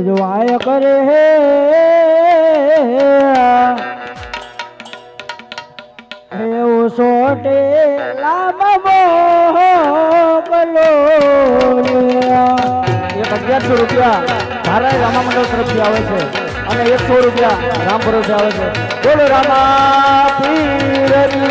જોવાય કરે હે એવું સોટે બોલો એક અગિયારસો રૂપિયા ભારત રામા મંડળ તરફથી આવે છે અને એકસો રૂપિયા રામ ભરોસે આવે છે. બોલો રામા પીરની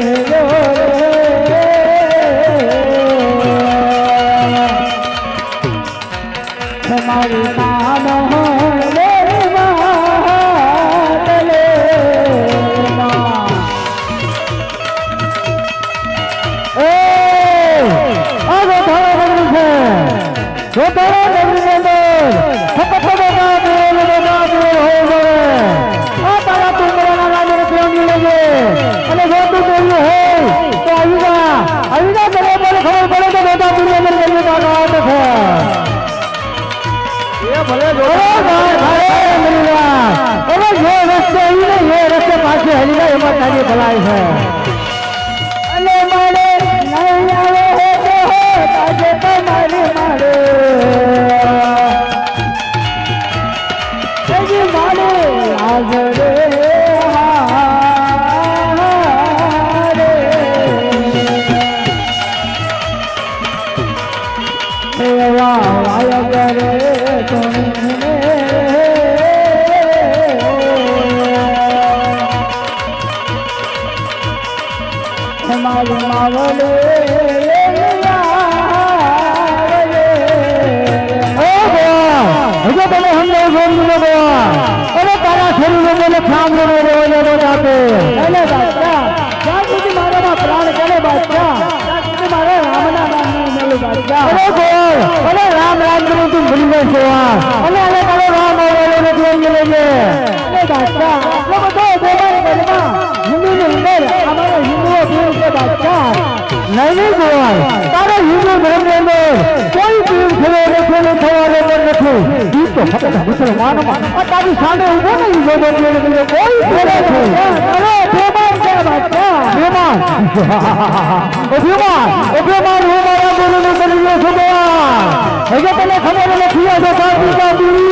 ભલાઈ છે. અને મારે નહીં આવે તમારી મારે. એવા વાયા કરે મારી માવલે હજુ તમે હમને ગોમનો ગોવા અરે તારા શરીરને બોલે ખામ નો જાતે અરે ગોળ. અરે રામ રામ તું ભૂલી સેવા અને અરે તારો રામ આવડે નથી એમ લેજે અરે બાદશાહ આટલો બધો દેવાય ગઢમાં હિન્દુની અંદર અમારો હિન્દુઓ પીર છે બાદશાહ. નહીં નહીં ગોળ તારો હિન્દુ ધર્મની અંદર કોઈ પીર થયો નથી અને થવાનો પણ નથી. ઈ તો ફક્ત મુસલમાનોમાં. આ તારી સામે ઊભો નહીં જોડે કોઈ ફેરે અરે બેમાન છે બાદશાહ ઓ બેમાન હું મારા ગુરુને કરી લો છો બેમાન હજુ તને ખબર નથી આ મારા ગુરુ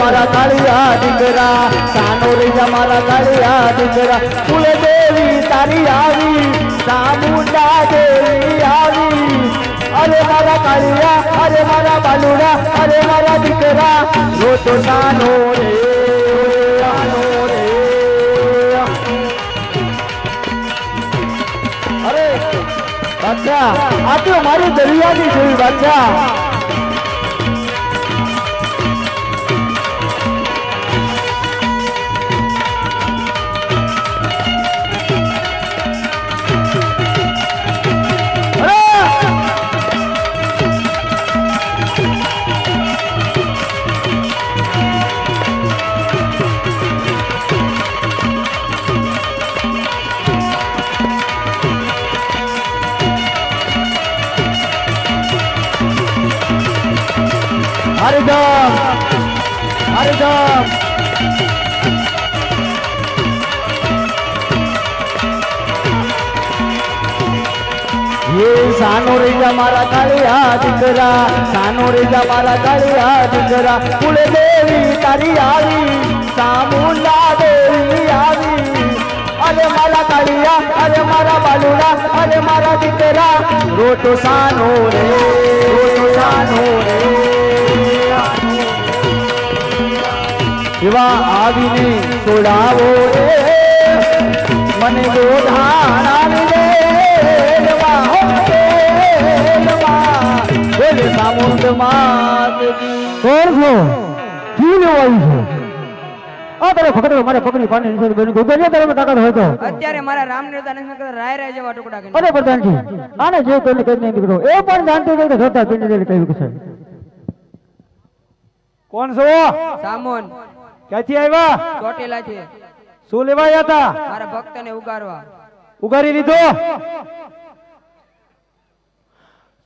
મારા કાળિયા દીકરા સાનો રે મારા કાળિયા દીકરા કુલ દેવી તારી આવી ચામુંડા દેવી આવી. અરે મારા કાળિયા, અરે મારા બાલુડા, અરે મારા દીકરા. જો તો સાનો રે. અરે, બાદશાહ, આ તો મારી દરિયાની જેવી, બાદશાહ. હરિધમ હરિધમ ये સાનો રેજા મારા કાળિયા દીકરા સાનો રેજા મારા કાળિયા દીકરા કુળદેવી તારી આવી સામુંડા દેવી આવી અરે મારા કાળિયા અરે મારા બાલુડા અરે મારા દીકરા રોટો સાનો રે રોટો સાનો એવા આવીને છોડાવો મને અત્યારે મારા રામ રાય રાય જેવા ટુકડા અરે પ્રધાનજી આને જે કરીને એ પણ જાણતો હતો કે જોતા પિંડ કહ્યું છે. કોણ છો? સામોન. ક્યાંથી આવ્યા? ચોટીલા છે શું લેવા આવ્યા હતા? મારા ભક્તને ઉગારવા. ઉગારી લીધો?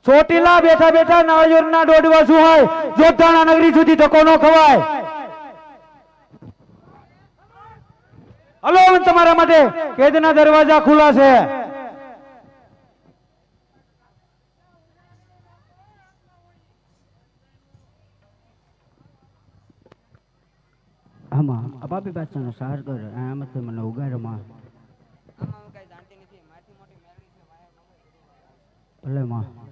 ચોટીલા બેઠા બેઠા નાળિયેરના દોડવા શું હોય જોધાણા નગરી સુધી ધક્કો ન ખવાય. હલો તમારા માટે કેદના દરવાજા ખુલ્લા છે આમાં અપાપી બાદશાહનો સાર કર આમ તો મને ઉગાડમાં ભલે માં